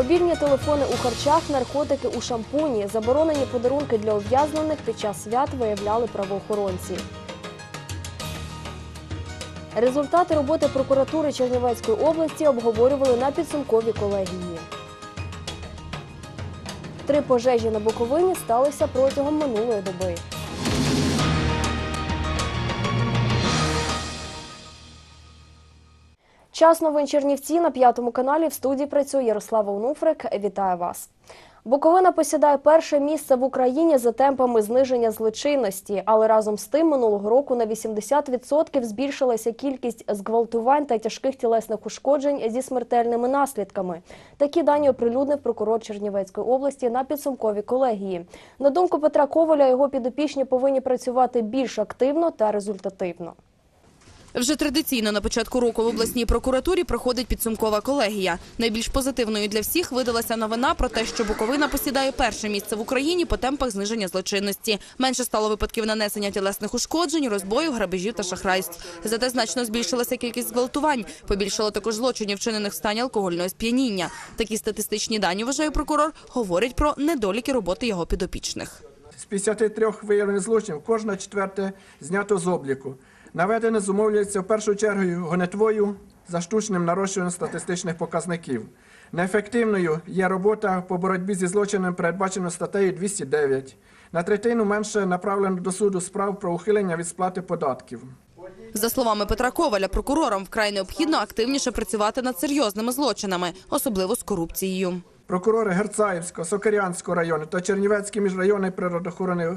Мобільні телефони у харчах, наркотики у шампуні, заборонені подарунки для ув'язнених під час свят виявляли правоохоронці. Результати роботи прокуратури Чернівецької області обговорювали на підсумковій колегії. Три пожежі на Буковині сталися протягом минулої доби. Час новин Чернівці на п'ятому каналі в студії працює Ярослава Онуфрик. Вітаю вас. Буковина посідає перше місце в Україні за темпами зниження злочинності, але разом з тим минулого року на 80% збільшилася кількість зґвалтувань та тяжких тілесних ушкоджень зі смертельними наслідками. Такі дані оприлюднив прокурор Чернівецької області на підсумковій колегії. На думку Петра Коваля, його підопічні повинні працювати більш активно та результативно. Вже традиційно на початку року в обласній прокуратурі проходить підсумкова колегія. Найбільш позитивною для всіх видалася новина про те, що Буковина посідає перше місце в Україні по темпах зниження злочинності. Менше стало випадків нанесення тілесних ушкоджень, розбою, грабежів та шахрайств. Зате значно збільшилася кількість зґвалтувань. Побільшало також злочинів, вчинених в стані алкогольного сп'яніння. Такі статистичні дані, вважає прокурор, говорять про недоліки роботи його підопічних. З 53 виявлених злочинів кожна четверте знято з обліку. Наведене зумовлюється в першу чергу гонитвою за штучним нарощуванням статистичних показників. Неефективною є робота по боротьбі зі злочином, передбаченою статтею 209. На третину менше направлено до суду справ про ухилення від сплати податків. За словами Петра Коваля, прокурорам вкрай необхідно активніше працювати над серйозними злочинами, особливо з корупцією. Прокурори Герцаївського, Сокирянського району та Чернівецький міжрайонний природоохоронний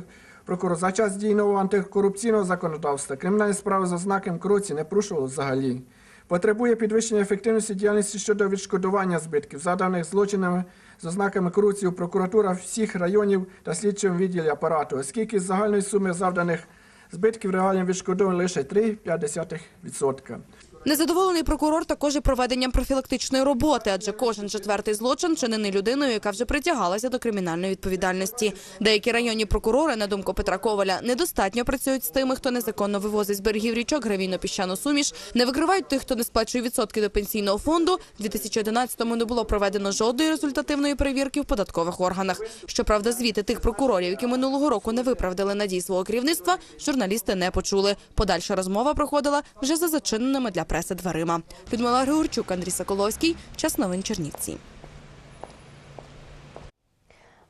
прокурор за час дій нового антикорупційного законодавства кримінальні справи з ознаком корупції не порушували взагалі. Потребує підвищення ефективності діяльності щодо відшкодування збитків, заданих злочинами з ознаками корупції у прокуратура всіх районів та слідчому відділі апарату, оскільки з загальної суми завданих збитків реально відшкодовано лише 3,5%. Незадоволений прокурор також і проведенням профілактичної роботи, адже кожен четвертий злочин чинений людиною, яка вже притягалася до кримінальної відповідальності. Деякі районні прокурори, на думку Петра Коваля, недостатньо працюють з тими, хто незаконно вивозить з берегів річок гравійно-піщану суміш, не викривають тих, хто не сплачує відсотки до пенсійного фонду. У 2011-му не було проведено жодної результативної перевірки в податкових органах. Щоправда, звіти тих прокурорів, які минулого року не виправдали надій свого керівництва, журналісти не почули. Подальша розмова проходила вже за зачиненими для преси дверима. Людмила Григорчук, Андрій Соколовський. Час новин Чернівці.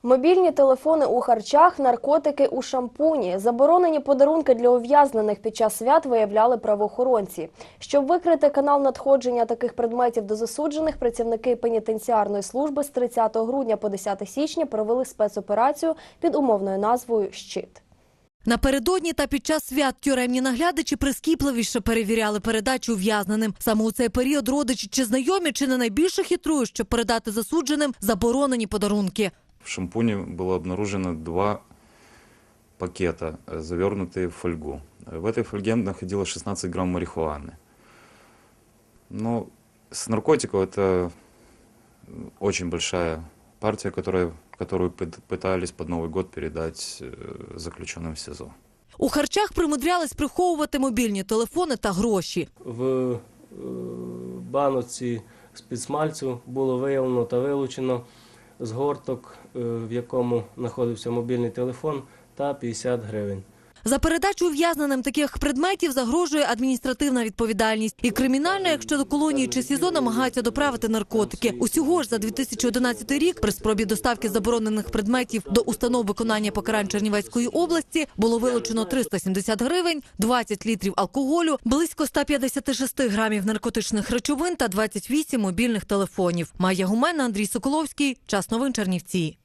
Мобільні телефони у харчах, наркотики у шампуні, заборонені подарунки для ув'язнених під час свят виявляли правоохоронці. Щоб викрити канал надходження таких предметів до засуджених, працівники пенітенціарної служби з 30 грудня по 10 січня провели спецоперацію під умовною назвою Щит. Напередодні та під час свят тюремні наглядачі прискіпливіше перевіряли передачу ув'язненим. Саме у цей період родичі чи знайомі, чи не найбільше хитрують, щоб передати засудженим заборонені подарунки. В шампуне было обнаружено два пакета, э, завернутые в фольгу. Э, В этой фольге находилось 16 грамм марихуаны. Но с наркотиков это м, очень большая партия, которая, которую пыт- пытались под Новый год передать э, заключенным в СИЗО. У харчах примудрялись приховувати мобільні телефони та гроші. В е, баноці з-під смальцю було виявлено та вилучено згорток, е, в якому знаходився мобільний телефон та 50 гривень. За передачу ув'язненим таких предметів загрожує адміністративна відповідальність і кримінальна, якщо до колонії чи СІЗО намагаються доправити наркотики. Усього ж за 2011 рік при спробі доставки заборонених предметів до установ виконання покарань Чернівецької області було вилучено 370 гривень, 20 літрів алкоголю, близько 156 грамів наркотичних речовин та 28 мобільних телефонів. Майя Гумена, Андрій Соколовський. Час новин Чернівці.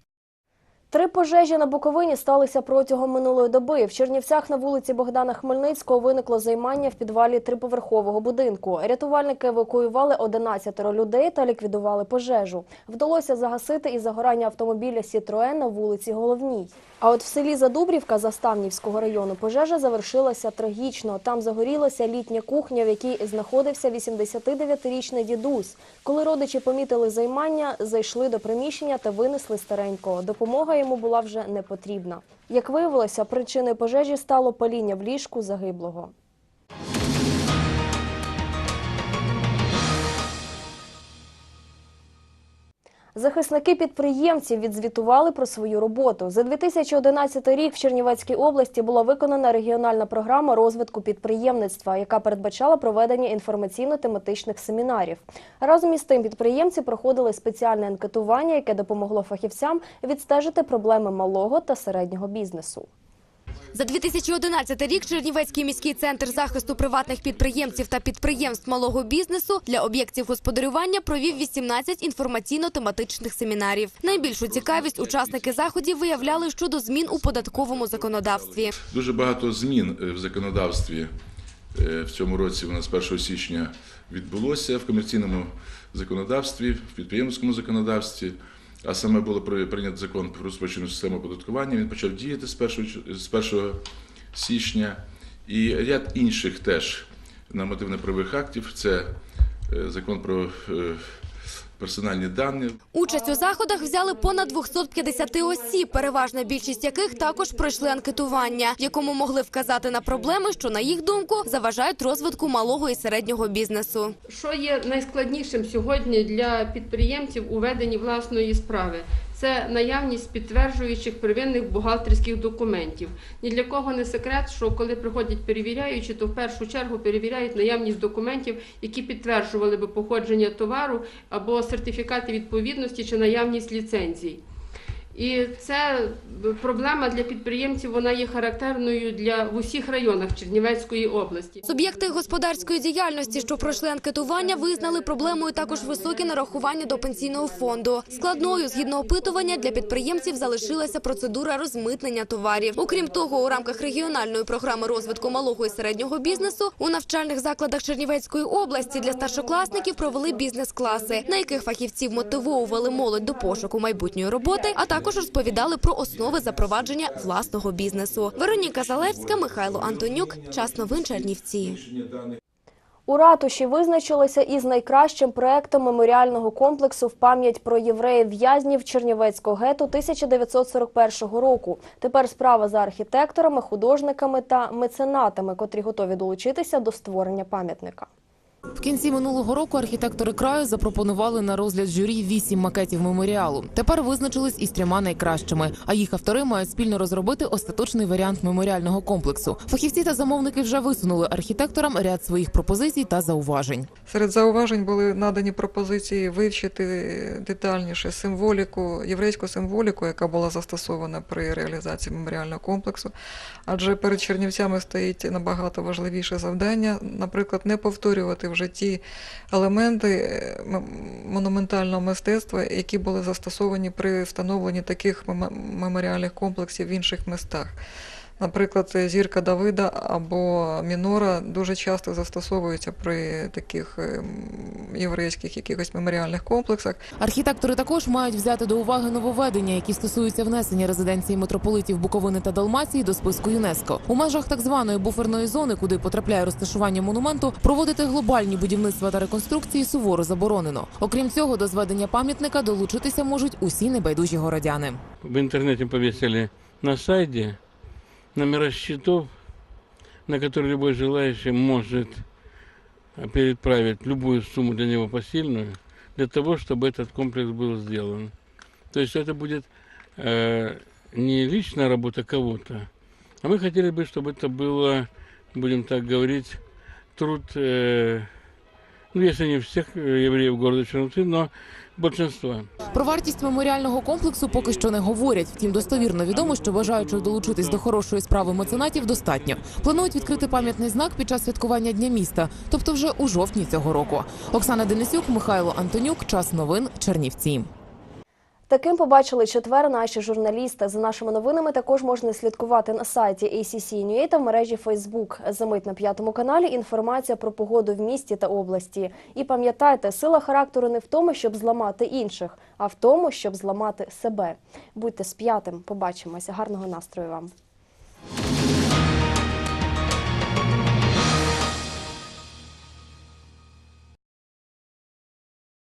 Три пожежі на Буковині сталися протягом минулої доби. В Чернівцях на вулиці Богдана Хмельницького виникло займання в підвалі триповерхового будинку. Рятувальники евакуювали 11 людей та ліквідували пожежу. Вдалося загасити і загорання автомобіля «Сітроен» на вулиці Головній. А от в селі Задубрівка Заставнівського району пожежа завершилася трагічно. Там загорілася літня кухня, в якій знаходився 89-річний дідусь. Коли родичі помітили займання, зайшли до приміщення та винесли старенького. Допомога йому була вже не потрібна. Як виявилося, причиною пожежі стало паління в ліжку загиблого. Захисники підприємців відзвітували про свою роботу. За 2011 рік в Чернівецькій області була виконана регіональна програма розвитку підприємництва, яка передбачала проведення інформаційно-тематичних семінарів. Разом із тим підприємці проходили спеціальне анкетування, яке допомогло фахівцям відстежити проблеми малого та середнього бізнесу. За 2011 рік Чернівецький міський центр захисту приватних підприємців та підприємств малого бізнесу для об'єктів господарювання провів 18 інформаційно-тематичних семінарів. Найбільшу цікавість учасники заходів виявляли щодо змін у податковому законодавстві. Дуже багато змін е, в законодавстві е, в цьому році у нас 1 січня відбулося в комерційному законодавстві, в підприємницькому законодавстві. А саме було при- прийнято закон про розпочину систему оподаткування. Він почав діяти з 1, ч- з 1 січня. І ряд інших теж нормативно-правових актів. Це е, закон про е, персональні дані, Участь у заходах взяли понад 250 осіб, переважна більшість яких також пройшли анкетування, в якому могли вказати на проблеми, що на їх думку заважають розвитку малого і середнього бізнесу. Що є найскладнішим сьогодні для підприємців у веденні власної справи? Це наявність підтверджуючих первинних бухгалтерських документів. Ні для кого не секрет, що коли приходять перевіряючі, то в першу чергу перевіряють наявність документів, які підтверджували би походження товару або сертифікати відповідності чи наявність ліцензій. І це проблема для підприємців, вона є характерною для в усіх районах Чернівецької області. Суб'єкти господарської діяльності, що пройшли анкетування, визнали проблемою також високі нарахування до пенсійного фонду. Складною, згідно опитування, для підприємців залишилася процедура розмитнення товарів. Окрім того, у рамках регіональної програми розвитку малого і середнього бізнесу у навчальних закладах Чернівецької області для старшокласників провели бізнес-класи, на яких фахівці мотивовували молодь до пошуку майбутньої роботи, а також розповідали про основи запровадження власного бізнесу. Вероніка Залевська, Михайло Антонюк. Час новин Чернівці. У ратуші визначилися із найкращим проектом меморіального комплексу в пам'ять про євреїв-в'язнів Чернівецького гету 1941 року. Тепер справа за архітекторами, художниками та меценатами, котрі готові долучитися до створення пам'ятника. В кінці минулого року архітектори краю запропонували на розгляд журі вісім макетів меморіалу. Тепер визначились із трьома найкращими. А їх автори мають спільно розробити остаточний варіант меморіального комплексу. Фахівці та замовники вже висунули архітекторам ряд своїх пропозицій та зауважень. Серед зауважень були надані пропозиції вивчити детальніше символіку, єврейську символіку, яка була застосована при реалізації меморіального комплексу. Адже перед чернівцями стоїть набагато важливіше завдання, наприклад, не повторювати в житті елементи е, монументального мистецтва, які були застосовані при встановленні таких меморіальних комплексів в інших містах. Наприклад, зірка Давида або Мінора дуже часто застосовуються при таких ем, єврейських якихось меморіальних комплексах. Архітектори також мають взяти до уваги нововведення, які стосуються внесення резиденції митрополитів Буковини та Далмації до списку ЮНЕСКО. У межах так званої буферної зони, куди потрапляє розташування монументу, проводити глобальні будівництва та реконструкції суворо заборонено. Окрім цього, до зведення пам'ятника долучитися можуть усі небайдужі городяни. В интернете повесили на сайте номера счетов, на которые любой желающий может переправить любую сумму для него посильную, для того, чтобы этот комплекс был сделан. То есть это будет э, не личная работа кого-то, а мы хотели бы, чтобы это было, будем так говорить, труд, э, ну, если не всех євреїв евреев города Черновцы, но большинства. Про вартість меморіального комплексу поки що не говорять. Втім, достовірно відомо, що бажаючих долучитись до хорошої справи меценатів достатньо. Планують відкрити пам'ятний знак під час святкування Дня міста, тобто вже у жовтні цього року. Оксана Денисюк, Михайло Антонюк. Час новин Чернівці. Таким побачили четвер наші журналісти. За нашими новинами також можна слідкувати на сайті ACC.NUA та в мережі Facebook. Замить на п'ятому каналі інформація про погоду в місті та області. І пам'ятайте, сила характеру не в тому, щоб зламати інших, а в тому, щоб зламати себе. Будьте з п'ятим. Побачимося. Гарного настрою вам.